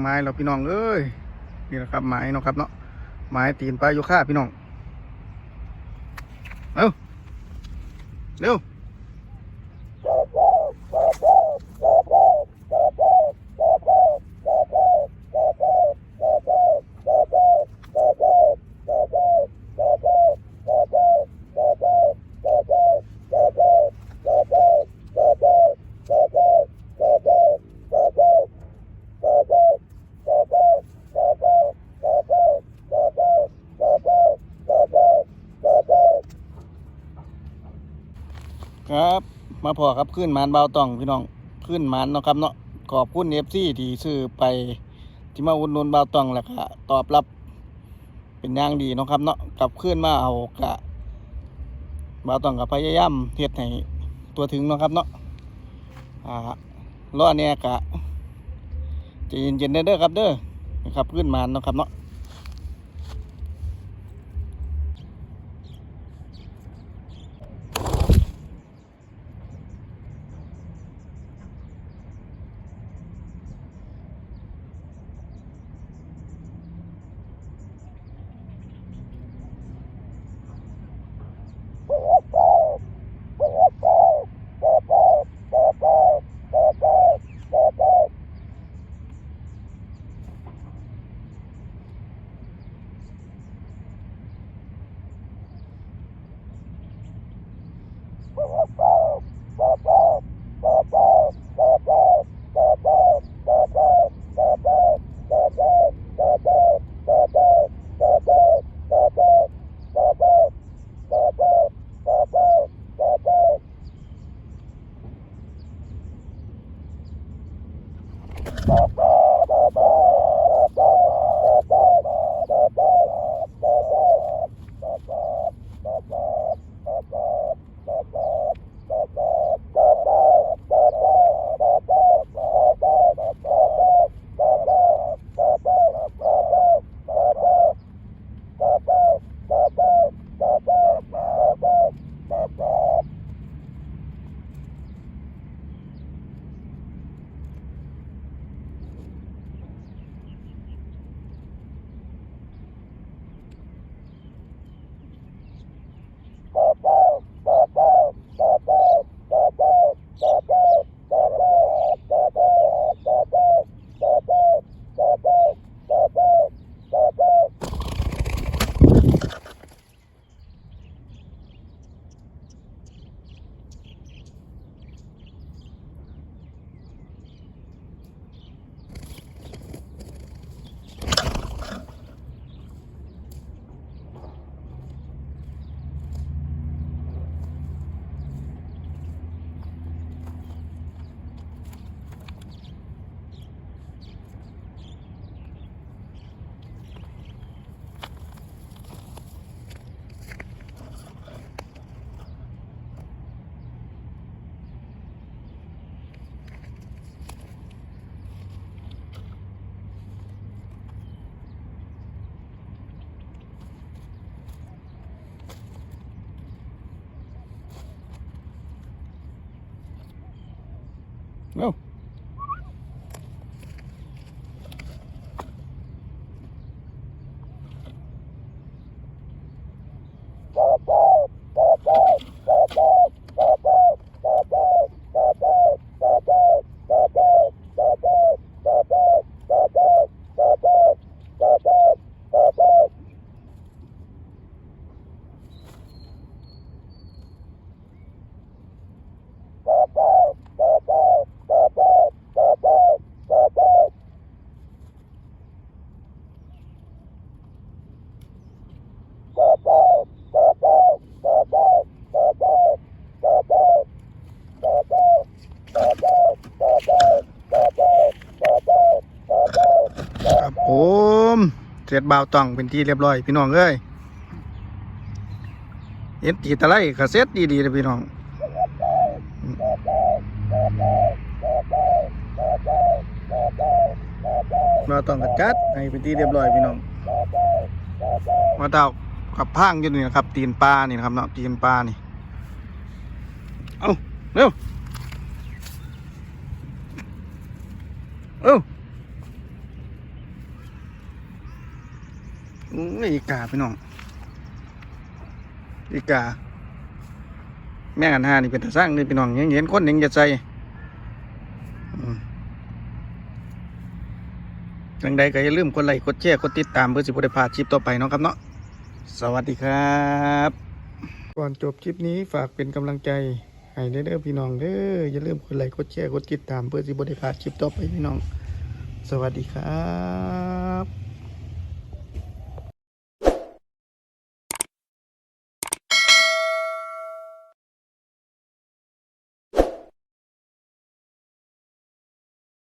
ไม้เราพี่น้องเอ้ยนี่นะครับไม้เนาะครับเนาะไม้ตีนปลาโยค่าพี่น้องเร็วเร็ว ครับ มาพอครับขึ้นมานเบาตองพี่น้องขึ้นมานเนาะครับเนาะขอบคุณเอฟซีที่ซื้อไปที่มาอุดหนุนเบาตองแล้วก็ตอบรับเป็นอย่างดีเนาะครับเนาะกลับขึ้นมาเอากะเบาตองกับพยายามเฮ็ดให้ตัวถึงเนาะครับเนาะอ่าล้อเนี่ยกะจะเย็นๆเด้อครับเด้อนะครับขึ้นมานเนาะครับเนาะ เร็ เสร็จบาวตองเป็นที่เรียบร้อยพี่น้องเอ้ยเห็นตีตะไลก็เสร็จดีๆเลยพี่น้องบ่าวตองกัจัดให้เป็นที่เรียบร้อยพี่น้อง มาเต่ากับพางอยู่นี่นะครับ ตีนปลานี่นะครับเนาะตีนปลานี่ เอาเร็ว เอ้า อีกาพี่น้อง อีกา แม่งอันหานี่เป็นตาสร้างนี่พี่น้องยังเห็นคนยังจะใจอืมจังใดก็อย่าลืมกดไลค์กดแชร์กดติดตามเพื่อสิบได้พาดคลิปต่อไปเนาะครับเนาะ สวัสดีครับ ก่อนจบคลิปนี้ฝากเป็นกำลังใจให้เด้อพี่น้องเด้ออย่าลืมกดไลค์กดแชร์กดติดตามเพื่อสิบได้พาดคลิปต่อไปพี่น้อง สวัสดีครับ